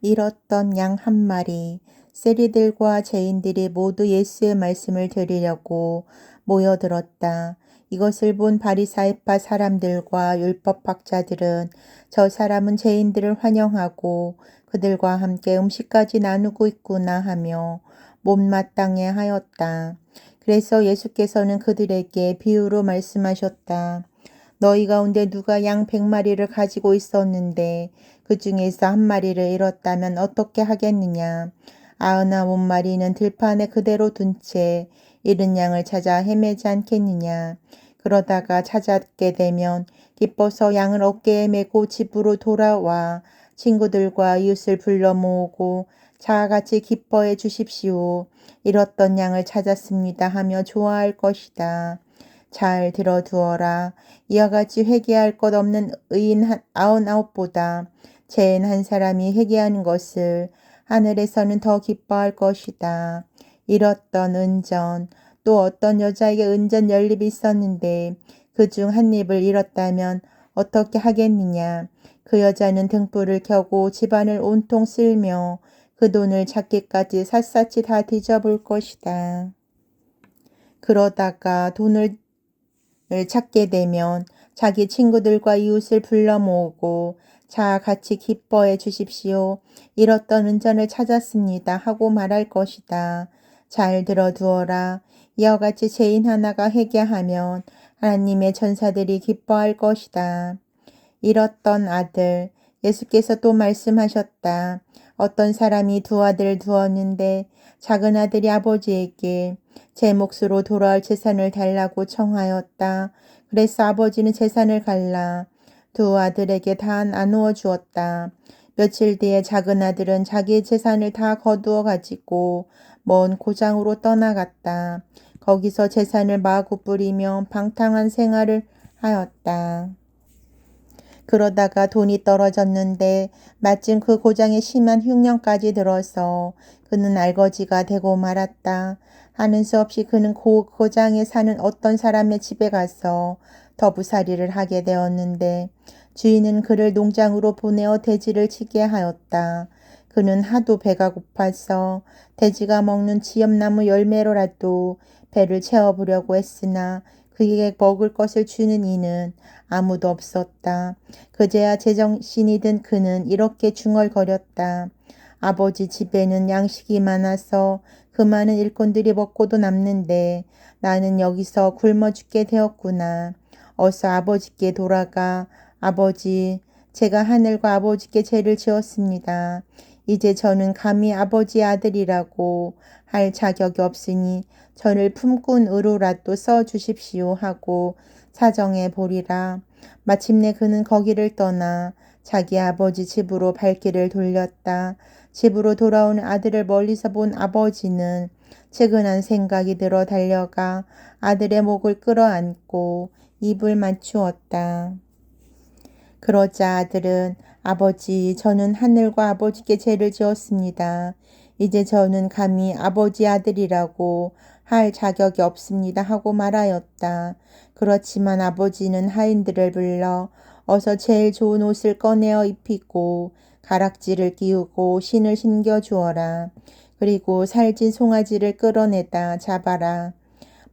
잃었던 양 한 마리, 세리들과 죄인들이 모두 예수의 말씀을 들으려고 모여들었다. 이것을 본 바리사이파 사람들과 율법학자들은 저 사람은 죄인들을 환영하고 그들과 함께 음식까지 나누고 있구나 하며 못마땅해 하였다. 그래서 예수께서는 그들에게 비유로 말씀하셨다. 너희 가운데 누가 양 백마리를 가지고 있었는데 그 중에서 한 마리를 잃었다면 어떻게 하겠느냐? 아흔아홉 마리는 들판에 그대로 둔 채 잃은 양을 찾아 헤매지 않겠느냐? 그러다가 찾았게 되면 기뻐서 양을 어깨에 메고 집으로 돌아와 친구들과 이웃을 불러 모으고 자아 같이 기뻐해 주십시오. 잃었던 양을 찾았습니다 하며 좋아할 것이다. 잘 들어두어라. 이와 같이 회개할 것 없는 의인 아흔아홉보다 죄인 한 사람이 회개하는 것을 하늘에서는 더 기뻐할 것이다. 잃었던 은전, 또 어떤 여자에게 은전 연립이 있었는데 그 중 한 입을 잃었다면 어떻게 하겠느냐. 그 여자는 등불을 켜고 집안을 온통 쓸며 그 돈을 찾기까지 샅샅이 다 뒤져볼 것이다. 그러다가 돈을 찾게 되면 자기 친구들과 이웃을 불러 모으고 자 같이 기뻐해 주십시오. 잃었던 은전을 찾았습니다. 하고 말할 것이다. 잘 들어두어라. 이와 같이 죄인 하나가 회개하면 하나님의 천사들이 기뻐할 것이다. 잃었던 아들, 예수께서 또 말씀하셨다. 어떤 사람이 두 아들을 두었는데 작은 아들이 아버지에게 제 몫으로 돌아올 재산을 달라고 청하였다. 그래서 아버지는 재산을 갈라 두 아들에게 다 나누어 주었다. 며칠 뒤에 작은 아들은 자기의 재산을 다 거두어 가지고 먼 고장으로 떠나갔다. 거기서 재산을 마구 뿌리며 방탕한 생활을 하였다. 그러다가 돈이 떨어졌는데 마침 그 고장에 심한 흉년까지 들어서 그는 알거지가 되고 말았다. 하는 수 없이 그는 고, 고장에 사는 어떤 사람의 집에 가서 더부살이를 하게 되었는데 주인은 그를 농장으로 보내어 돼지를 치게 하였다. 그는 하도 배가 고파서 돼지가 먹는 지엽나무 열매로라도 배를 채워보려고 했으나 그에게 먹을 것을 주는 이는 아무도 없었다. 그제야 제정신이 든 그는 이렇게 중얼거렸다. 아버지 집에는 양식이 많아서 그 많은 일꾼들이 먹고도 남는데 나는 여기서 굶어 죽게 되었구나. 어서 아버지께 돌아가 아버지 제가 하늘과 아버지께 죄를 지었습니다. 이제 저는 감히 아버지 아들이라고 할 자격이 없으니 저를 품꾼 으로라도 써 주십시오 하고 사정해 보리라. 마침내 그는 거기를 떠나 자기 아버지 집으로 발길을 돌렸다. 집으로 돌아오는 아들을 멀리서 본 아버지는 채근한 생각이 들어 달려가 아들의 목을 끌어안고 입을 맞추었다. 그러자 아들은 아버지, 저는 하늘과 아버지께 죄를 지었습니다. 이제 저는 감히 아버지 아들이라고 할 자격이 없습니다. 하고 말하였다. 그렇지만 아버지는 하인들을 불러 어서 제일 좋은 옷을 꺼내어 입히고 가락지를 끼우고 신을 신겨 주어라. 그리고 살찐 송아지를 끌어내다 잡아라.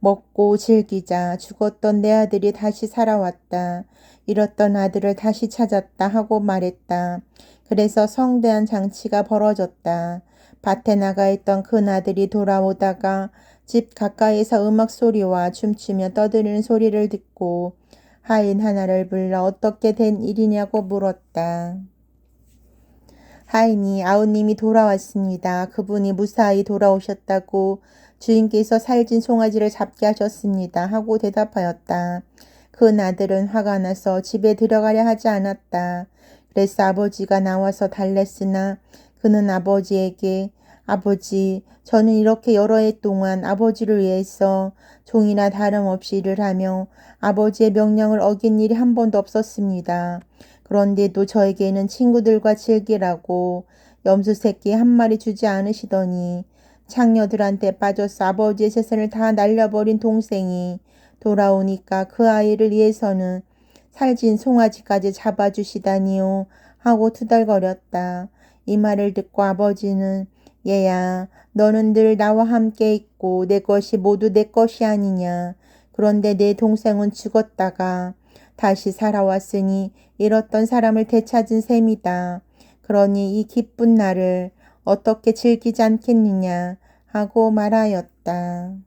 먹고 즐기자 죽었던 내 아들이 다시 살아왔다. 잃었던 아들을 다시 찾았다 하고 말했다. 그래서 성대한 장치가 벌어졌다. 밭에 나가 있던 큰 아들이 돌아오다가 집 가까이에서 음악 소리와 춤추며 떠드는 소리를 듣고 하인 하나를 불러 어떻게 된 일이냐고 물었다. 하인이 아우님이 돌아왔습니다. 그분이 무사히 돌아오셨다고 주인께서 살진 송아지를 잡게 하셨습니다. 하고 대답하였다. 그 아들은 화가 나서 집에 들어가려 하지 않았다. 그래서 아버지가 나와서 달랬으나 그는 아버지에게 아버지, 저는 이렇게 여러 해 동안 아버지를 위해서 종이나 다름없이 일을 하며 아버지의 명령을 어긴 일이 한 번도 없었습니다. 그런데도 저에게는 친구들과 즐기라고 염소 새끼 한 마리 주지 않으시더니 창녀들한테 빠져서 아버지의 재산을 다 날려버린 동생이 돌아오니까 그 아이를 위해서는 살진 송아지까지 잡아주시다니요 하고 투덜거렸다. 이 말을 듣고 아버지는 얘야, 너는 늘 나와 함께 있고 내 것이 모두 내 것이 아니냐. 그런데 내 동생은 죽었다가 다시 살아왔으니 잃었던 사람을 되찾은 셈이다. 그러니 이 기쁜 날을 어떻게 즐기지 않겠느냐 하고 말하였다.